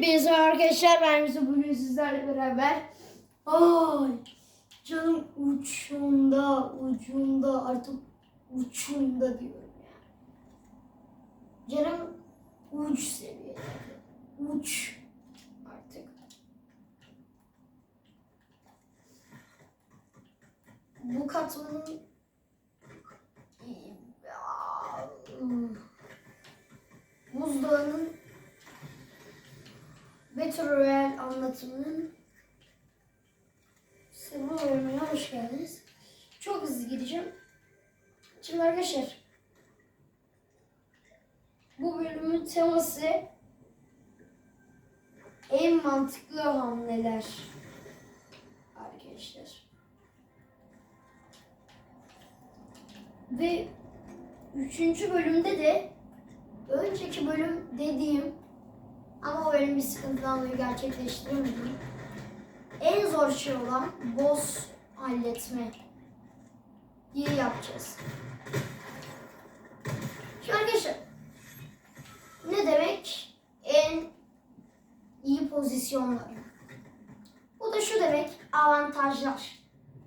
Merhaba arkadaşlar ben Yusuf bugün sizlerle beraber. Ay canım uçunda ucunda artık uçunda diyorum ya. Canım uç seviyede uç artık. Bu katmanın buzdağının Royale anlatımının bu bölümüne hoş geldiniz. Çok hızlı gideceğim. Şimdi arkadaşlar bu bölümün teması en mantıklı hamleler arkadaşlar. Ve üçüncü bölümde de önceki bölüm dediğim ama o benim bir sıkıntıdan dolayı gerçekleştiremedim. En zor şey olan boss halletme diye yapacağız. Şimdi arkadaşlar ne demek en iyi pozisyonlar? Bu da şu demek avantajlar.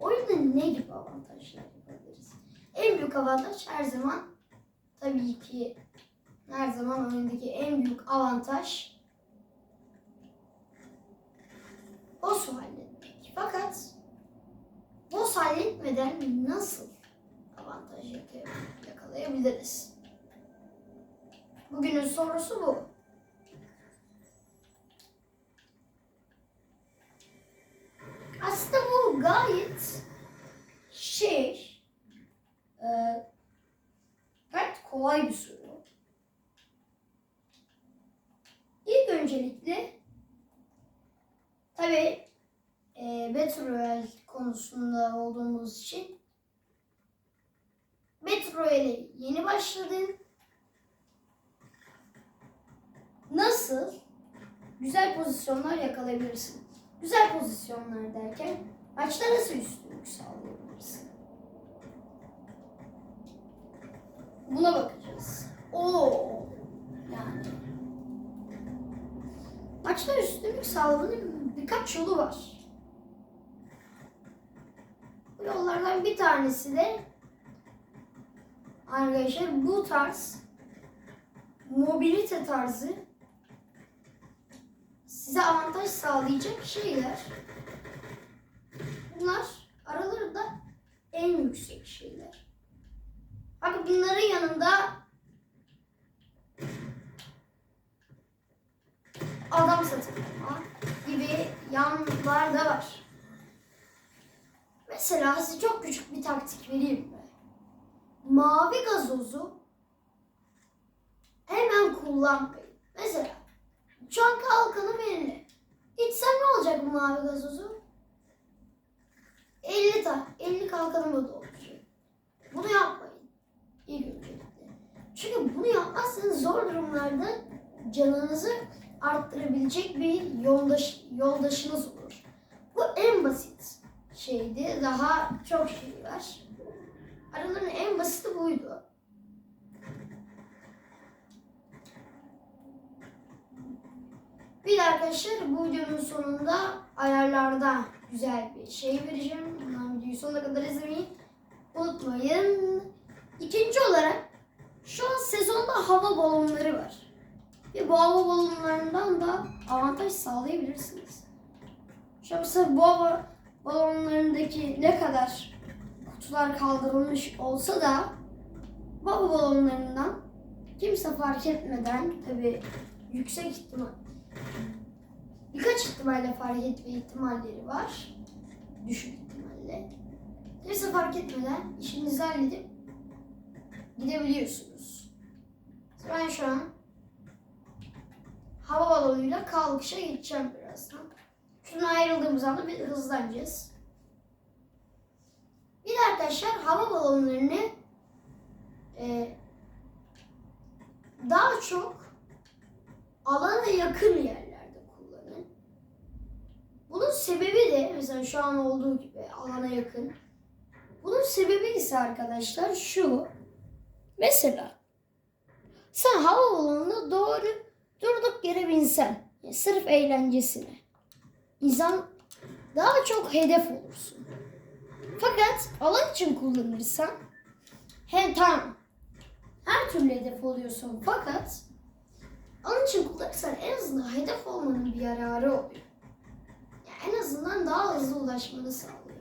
Oyunda ne gibi avantajlar yapabiliriz? En büyük avantaj her zaman tabii ki her zaman oyundaki en büyük avantaj boss halletmek. Fakat boss halletmeden nasıl avantaj yaka- yakalayabiliriz? Bugünün sorusu bu. Aslında bu gayet şey e, gayet kolay bir soru. İlk öncelikle tabii e, Battle Royale konusunda olduğumuz için Battle Royale'e yeni başladın. Nasıl güzel pozisyonlar yakalayabilirsin? Güzel pozisyonlar derken maçta nasıl üstünlük sağlayabilirsin? Buna bakacağız. Oo, yani Maçta üstünlük sağlamanın birkaç yolu var. Bu yollardan bir tanesi de arkadaşlar bu tarz mobilite tarzı size avantaj sağlayacak şeyler. Bunlar aralarında en yüksek şeyler. Bak bunların yanında adam satın gibi yanlar da var. Mesela size çok küçük bir taktik vereyim mi? Mavi gazozu hemen kullanmayın. Mesela şu an kalkanı belli. İçsem ne olacak bu mavi gazozu? 50 ta 50 kalkanımı dolacak. Bunu yapmayın. İlk öncelikle. Çünkü bunu yapmazsanız zor durumlarda canınızı arttırabilecek bir yoldaş, yoldaşınız olur. Bu en basit şeydi. Daha çok şey var. Aralarının en basiti buydu. Bir de arkadaşlar bu videonun sonunda ayarlarda güzel bir şey vereceğim. Bundan videoyu sonuna kadar izlemeyi unutmayın. İkinci olarak şu an sezonda hava balonları var. Ve bu hava balonlarından da avantaj sağlayabilirsiniz. Şu mesela bu hava balonlarındaki ne kadar kutular kaldırılmış olsa da bu hava balonlarından kimse fark etmeden tabi yüksek ihtimal birkaç ihtimalle fark etme ihtimalleri var. Düşük ihtimalle. Kimse fark etmeden işinizi halledip gidebiliyorsunuz. Ben şu an hava balonuyla kalkışa geçeceğim birazdan. Şuna ayrıldığımız anda bir hızlanacağız. Bir arkadaşlar hava balonlarını e, daha çok alana yakın yerlerde kullanın. Bunun sebebi de mesela şu an olduğu gibi alana yakın. Bunun sebebi ise arkadaşlar şu. Mesela sen hava balonuna doğru durduk yere binsen Sırf eğlencesine. İnsan daha çok hedef olursun. Fakat alan için kullanırsan hem tam her türlü hedef oluyorsun fakat alan için kullanırsan en azından hedef olmanın bir yararı oluyor. Yani en azından daha hızlı ulaşmanı sağlıyor.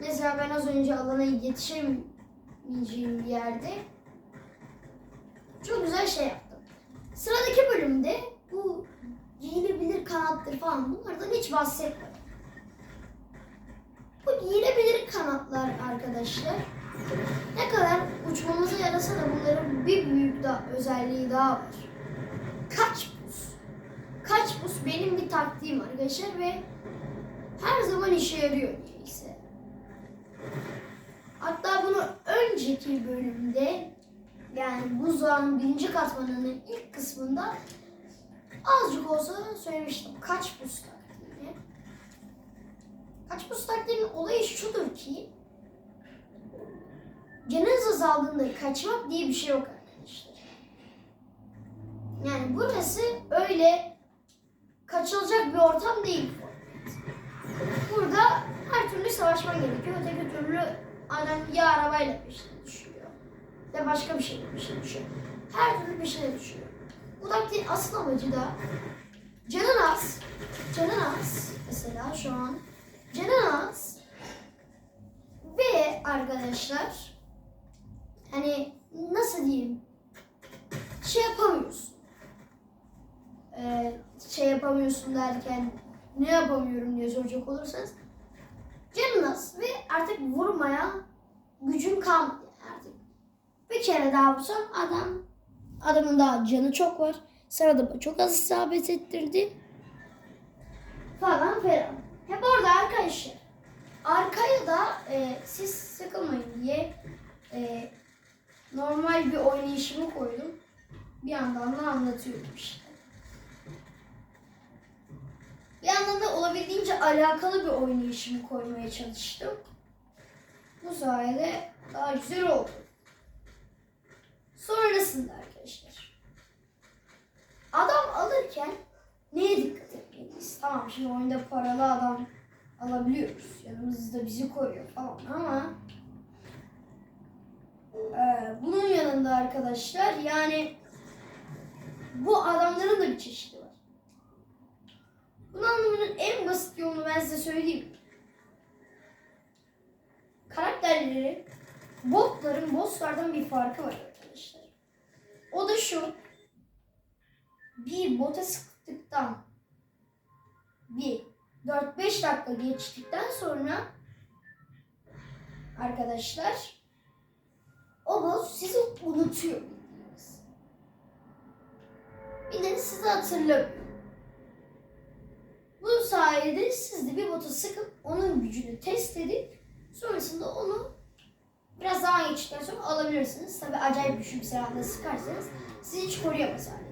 Mesela ben az önce alana yetişemeyeceğim bir yerde çok güzel şey yaptım. Sıradaki bölümde bu giyilebilir kanattır falan bunlardan hiç bahsetmedim. Bu giyilebilir kanatlar arkadaşlar ne kadar uçmamıza yarasa da bunların bir büyük da özelliği daha var. Kaç buz. Kaç buz benim bir taktiğim arkadaşlar ve her zaman işe yarıyor niyeyse. Hatta bunu önceki bölümde yani buzdağının birinci katmanının ilk kısmında azıcık olsa söylemiştim. Kaç buz taktiğini. Kaç buz taktiğinin olayı şudur ki canınız azaldığında kaçmak diye bir şey yok arkadaşlar. Yani burası öyle kaçılacak bir ortam değil. Burada her türlü savaşman gerekiyor. Öteki türlü adam ya arabayla peşine düşüyor. Ya başka bir şeyle peşine düşüyor. Her türlü peşine düşüyor. Bu taktiğin asıl amacı da canın az. Canın az. Mesela şu an canın az. Ve arkadaşlar hani nasıl diyeyim şey yapamıyorsun. Ee, şey yapamıyorsun derken ne yapamıyorum diye soracak olursanız canın az ve artık vurmaya gücün kalmadı artık. Bir kere daha vursan adam adamın daha canı çok var. Sen adama çok az isabet ettirdi. Falan filan. Hep orada arkadaşlar. Arkaya da e, siz sıkılmayın diye e, normal bir oynayışımı koydum. Bir yandan da anlatıyorum işte. Bir yandan da olabildiğince alakalı bir oynayışımı koymaya çalıştım. Bu sayede daha güzel oldu. Sonrasında. Adam alırken neye dikkat etmeliyiz? Tamam şimdi oyunda paralı adam alabiliyoruz. Yanımızda bizi koruyor falan ama ee, bunun yanında arkadaşlar yani bu adamların da bir çeşidi var. Bunu anlamanın en basit yolunu ben size söyleyeyim. Karakterleri botların bosslardan bir farkı var arkadaşlar. O da şu. Bir bota sıktıktan bir 4-5 dakika geçtikten sonra arkadaşlar o boss sizi unutuyor bildiğiniz. Bildiğiniz sizi hatırlamıyor. Bu sayede siz de bir bota sıkıp onun gücünü test edip sonrasında onu biraz zaman geçtikten sonra alabilirsiniz. Tabi acayip güçlü bir silahla sıkarsanız sizi hiç koruyamaz hale.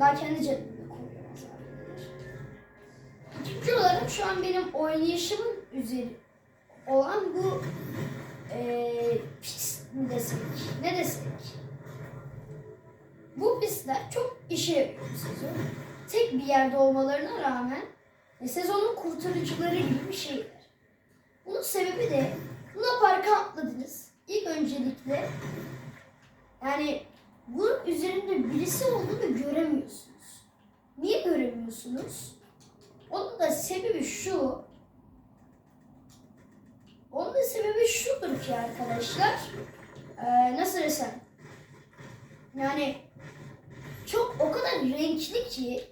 Daha kendi hale gelir. İkinci olarak şu an benim oynayışımın üzeri olan bu eee pist mi desek, ne desek. Bu pistler çok işe yarıyor sezon. Tek bir yerde olmalarına rağmen e, sezonun kurtarıcıları gibi bir şeyler. Bunun sebebi de Luna Park'a atladınız. İlk öncelikle yani bunun üzerinde birisi olduğunu göremiyorsunuz. Niye göremiyorsunuz? Onun da sebebi şu. Onun da sebebi şudur ki arkadaşlar. Ee, nasıl desem? Yani çok o kadar renkli ki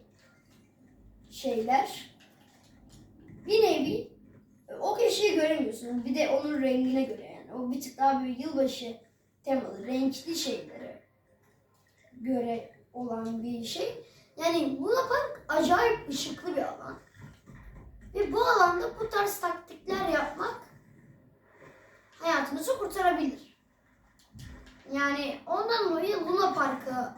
şeyler. Bir nevi o kişiyi göremiyorsunuz. Bir de onun rengine göre yani. O bir tık daha bir yılbaşı temalı, renkli şeylere göre olan bir şey. Yani Luna Park acayip ışıklı bir alan. Ve bu alanda bu tarz taktikler yapmak hayatınızı kurtarabilir. Yani ondan dolayı Luna Park'a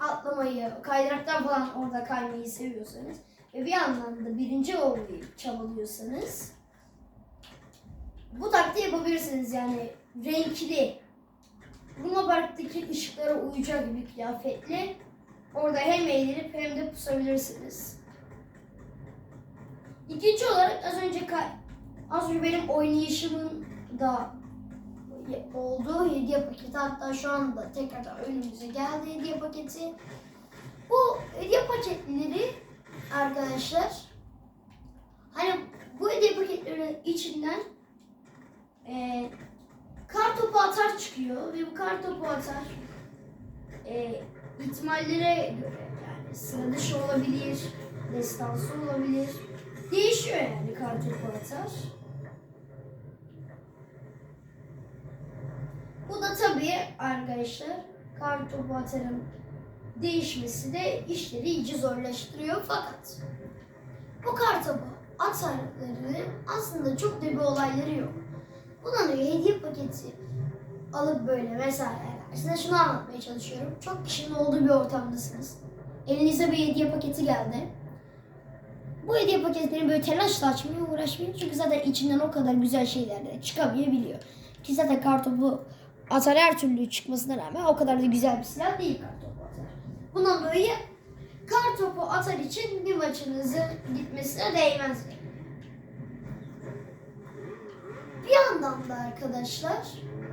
atlamayı, kaydıraktan falan orada kaymayı seviyorsanız ve bir yandan da birinci olmayı çabalıyorsanız bu taktiği yapabilirsiniz yani renkli Luna Park'taki ışıklara uyacak bir kıyafetle Orada hem eğlenip hem de pusabilirsiniz. İkinci olarak az önce az önce benim oynayışımın da olduğu hediye paketi hatta şu anda tekrardan önümüze geldi hediye paketi. Bu hediye paketleri arkadaşlar hani bu hediye paketlerinin içinden eee kar topu atar çıkıyor ve bu kar topu atar eee ihtimallere göre yani sıra dışı olabilir, destansı olabilir. Değişiyor yani kar topu atar. Bu da tabii arkadaşlar kar topu atarın değişmesi de işleri iyice zorlaştırıyor fakat bu kar topu atarların aslında çok da bir olayları yok. Dolayı hediye paketi alıp böyle mesela size şunu anlatmaya çalışıyorum. Çok kişinin olduğu bir ortamdasınız. Elinize bir hediye paketi geldi. Bu hediye paketlerini böyle telaşla açmaya uğraşmayın. Çünkü zaten içinden o kadar güzel şeyler de çıkamayabiliyor. Ki zaten kartopu atar her türlü çıkmasına rağmen o kadar da güzel bir silah değil kartopu atar. Bundan dolayı kartopu atar için bir maçınızın gitmesine değmez. Bir yandan da arkadaşlar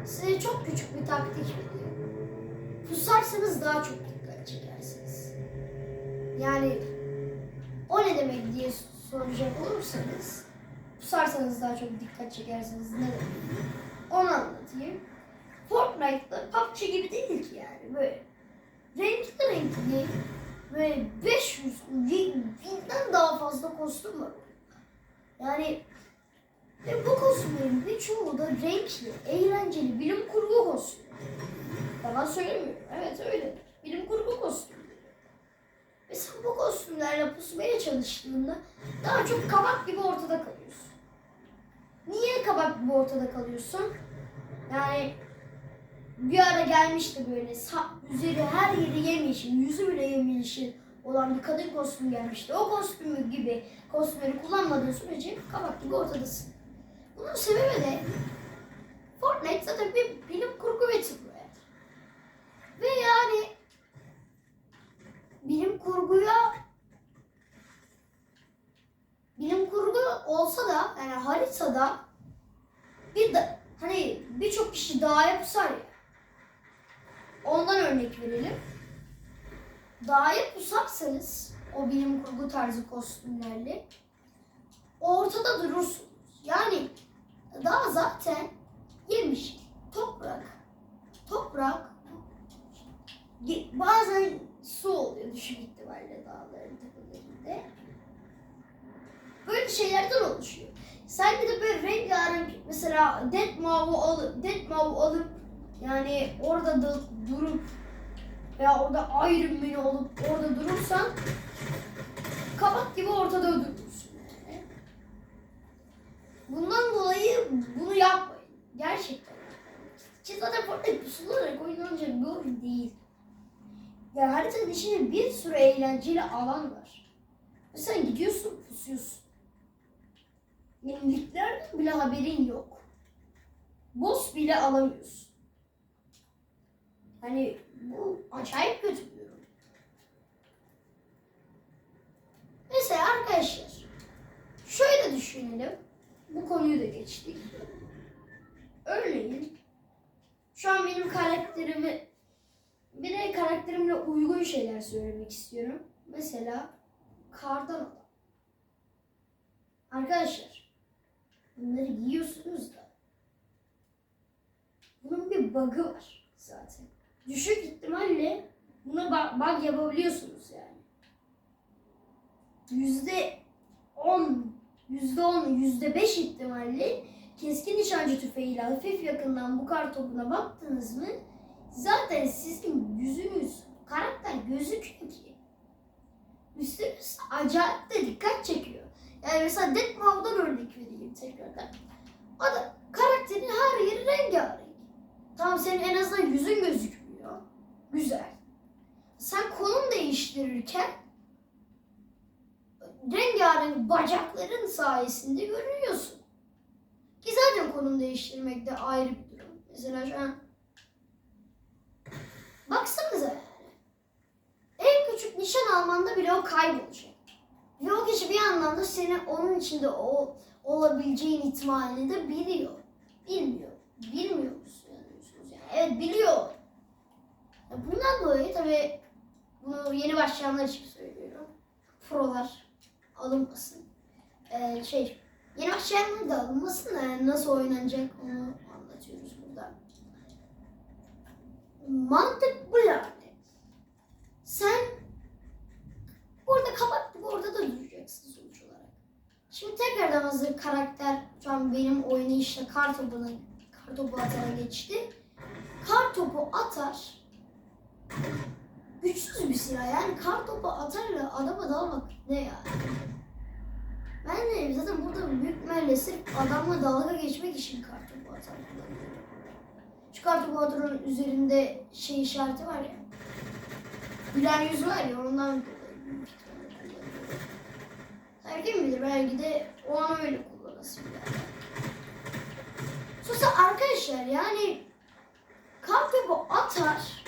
size çok küçük bir taktik veriyorum. Pusarsanız daha çok dikkat çekersiniz. Yani o ne demek diye soracak olursanız pusarsanız daha çok dikkat çekersiniz ne demek? Onu anlatayım. Fortnite'da PUBG gibi değil ki yani böyle renkli renkli böyle 500 binden daha fazla kostüm var. Yani ve bu kostümlerin birçoğu da renkli, eğlenceli, bilim kurgu kostümü. Yalan söylemiyorum. Evet öyle. Bilim kurgu kostümleri. Ve sen bu kostümlerle pusmaya çalıştığında daha çok kabak gibi ortada kalıyorsun. Niye kabak gibi ortada kalıyorsun? Yani bir ara gelmişti böyle sa- üzeri her yeri yemyeşil, yüzü bile yemyeşil olan bir kadın kostümü gelmişti. O kostümü gibi kostümleri kullanmadığın sürece kabak gibi ortadasın. Bunun sebebi de Fortnite zaten bir bilim kurgu ve tıbbi. Ve yani bilim kurguya bilim kurgu olsa da yani haritada bir da, hani birçok kişi dağa pusar ya. Ondan örnek verelim. Dağa pusarsanız o bilim kurgu tarzı kostümlerle ortada durursunuz. Yani dağ zaten yemiş. Toprak. Toprak. Bazen su oluyor düşük ihtimalle dağların tepelerinde. Böyle şeylerden oluşuyor. Sen de böyle rengarenk mesela Dead Mav'u alıp Dead Mav'u alıp yani orada da durup veya orada Iron Man'i olup orada durursan kabak gibi ortada yani. Bundan dolayı bunu yapmayın. Gerçekten. Ki zaten Fortnite pusularak oynanacak bir oyun değil. Ya haritanın içinde bir sürü eğlenceli alan var. Ve sen gidiyorsun pusuyorsun. Yeniliklerden bile haberin yok. Boss bile alamıyorsun. Hani bu acayip kötü bir durum. Mesela arkadaşlar şöyle düşünelim. Bu konuyu da geçtik. Örneğin şu an benim karakterimi bir de karakterimle uygun şeyler söylemek istiyorum. Mesela kardan adam. Arkadaşlar bunları giyiyorsunuz da bunun bir bug'ı var zaten. Düşük ihtimalle buna bug yapabiliyorsunuz yani. Yüzde on, yüzde on, yüzde beş ihtimalle keskin nişancı tüfeğiyle hafif yakından bu kar topuna baktınız mı zaten sizin yüzünüz, karakter gözüküyor ki. Üstünüz acayip de dikkat çekiyor. Yani mesela Dead Mav'dan örnek vereyim tekrardan. O da karakterin her yeri rengarenk. Tamam senin en azından yüzün gözükmüyor. Güzel. Sen konum değiştirirken rengarenk bacakların sayesinde görünüyorsun. Ki zaten konum değiştirmek de ayrı bir durum. Mesela şu an baksanıza yani. En küçük nişan almanda bile o kaybolacak. Ve o kişi bir yandan da seni onun içinde o olabileceğin ihtimalini de biliyor. Bilmiyor. Bilmiyor musun? Yani, yani evet biliyor. Bundan dolayı tabii bunu yeni başlayanlar için söylüyorum. Prolar alınmasın. Ee, şey yeni başlayanlar da alınmasın da yani nasıl oynanacak onu anlatıyoruz burada. Mantık bu yani. Sen kabak gibi orada da duracaksın sonuç olarak. Şimdi tekrardan hazır karakter şu an benim oynayışla kar topuna kar atara geçti. Kar topu atar güçsüz bir silah yani kar topu atarla adama dalmak ne yani? Ben de zaten burada büyük ihtimalle sırf adamla dalga geçmek için kar topu atar. Şu kar topu atarın üzerinde şey işareti var ya. Gülen yüz var ya ondan kim bilir belki de o an öyle kullanasın yani. Sonuçta arkadaşlar yani kar topu atar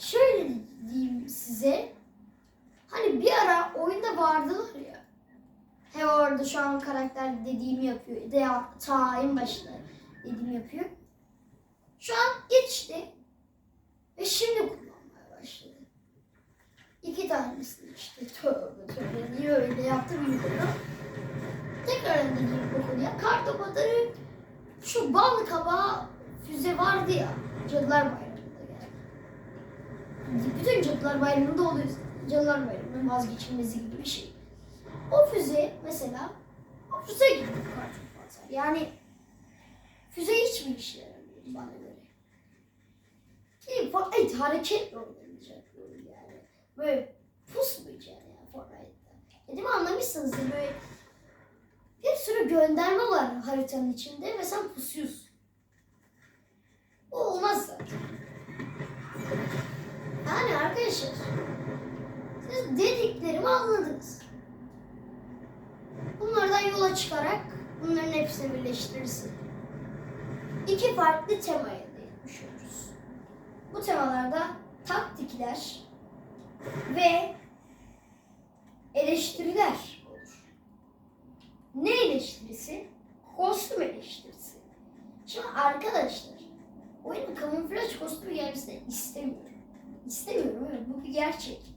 şöyle diyeyim size. Hani bir ara oyunda vardılar ya. He orada şu an karakter dediğimi yapıyor. De ta en başta dediğimi yapıyor. Şu an geçti. Ve şimdi kullanmaya başladı. İki tanesini işte tövbe tövbe niye öyle yaptı bilmiyorum. Tekrar dediğim bu konuya. Kartopatarı şu bal kabağı füze vardı ya. Cadılar geldi. Bütün Cadılar Bayramı'nda oluyor. Cadılar Bayramı'nın vazgeçilmezi gibi bir şey. O füze mesela o füze gibi bir kartopu atar. Yani füze hiçbir işe yaramıyor bana göre. Ki Fortnite hareketle oynanacak yani. Böyle pusmayacaksın yani Fortnite'da. Dedim anlamışsınızdır böyle bir sürü gönderme var haritanın içinde ve sen pusuyorsun. O olmaz zaten. Yani arkadaşlar siz dediklerimi anladınız. Bunlardan yola çıkarak bunların hepsini birleştirirsin. İki farklı tema elde. Bu temalarda taktikler ve eleştiriler olur. Ne eleştirisi? Kostüm eleştirisi. Şimdi arkadaşlar oyuna kamuflaj kostümü gelmesini istemiyorum. İstemiyorum evet bu bir gerçek.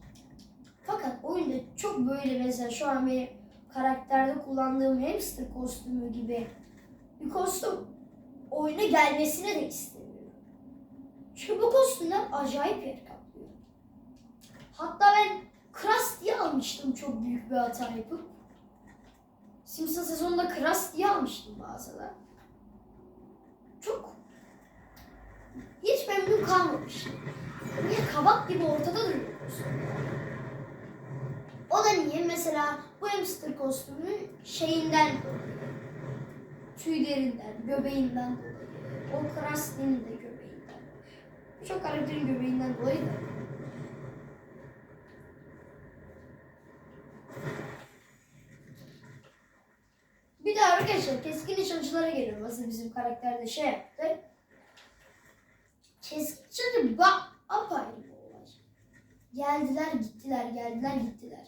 Fakat oyunda çok böyle mesela şu an benim karakterde kullandığım hamster kostümü gibi bir kostüm oyuna gelmesine de istemiyorum. Çünkü bu kostümler acayip yer kaplıyor. Hatta ben Kras diye almıştım çok büyük bir hata yapıp. Simpson sezonunda Kras diye almıştım bazıları. Çok hiç memnun kalmamıştım. Niye kabak gibi ortada duruyor kostüm yani. O da niye? Mesela bu hamster kostümü şeyinden. Tüylerinden, göbeğinden dolayı. O Krusty'nin de göbeğinden. Birçok karakterin göbeğinden dolayı da. Bir de arkadaşlar keskin nişancılara geliyorum. Aslında bizim karakterde şey yaptı. Keskin nişancı bak apayrı bir olay. Geldiler gittiler, geldiler gittiler.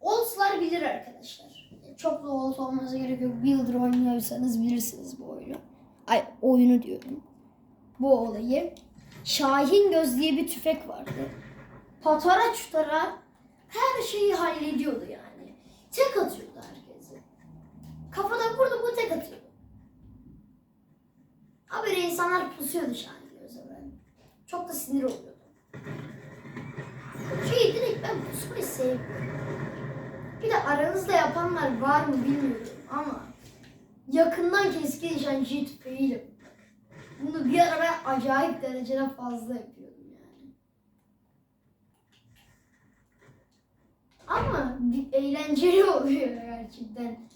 Olds'lar bilir arkadaşlar. Çok da old olmanıza gerek yok. Bir oynuyorsanız bilirsiniz bu oyunu. Ay oyunu diyorum. Bu olayı. Şahin Göz diye bir tüfek vardı. Patara çutara her şeyi hallediyordu yani. Tek atıyordu herkese. Kafadan vurdu bu tek atıyordu. Haberi insanlar pusuyordu Şahin Göz'e. Çok da sinir oluyordum. Şey direkt ben pusmayı sevmiyorum. Bir de aranızda yapanlar var mı bilmiyorum ama yakından keskin nişancıyı tüfeğiyle bunu bir ara ben acayip derecede fazla yapıyordum yani. Ama eğlenceli oluyor gerçekten.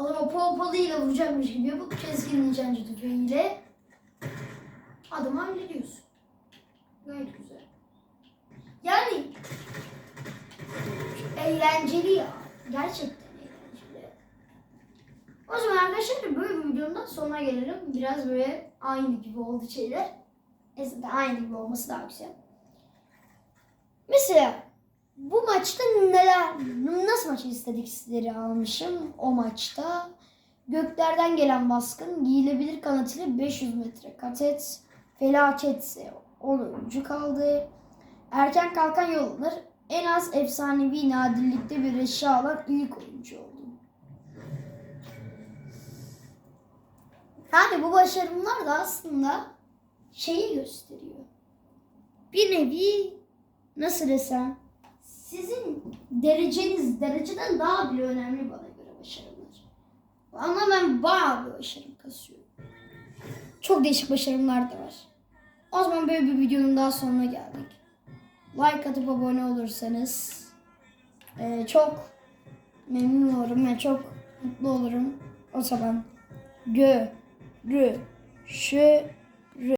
Adama pompalıyla vuracakmış gibi yapıp keskin nişancı tüfeğiyle adamı hallediyorsun. Gayet güzel. Yani eğlenceli ya. Gerçekten eğlenceli. O zaman arkadaşlar böyle bir videonun sonuna gelelim. Biraz böyle aynı gibi oldu şeyler. Aslında aynı gibi olması daha güzel. Mesela bu maçta neler, nasıl maç istatistikleri almışım o maçta? Göklerden gelen baskın, giyilebilir kanat ile 500 metre kat et, felaketse 10 oyuncu kaldı. Erken kalkan yollanır, en az efsanevi nadirlikte bir eşya alan ilk oyuncu oldum. Yani bu başarımlar da aslında şeyi gösteriyor. Bir nevi nasıl desem sizin dereceniz dereceden daha bile önemli bana göre başarılar. Ama ben bayağı bir başarım kasıyorum. Çok değişik başarımlar da var. O zaman böyle bir videonun daha sonuna geldik. Like atıp abone olursanız eee, çok memnun olurum ve çok mutlu olurum. O zaman görüşürüz.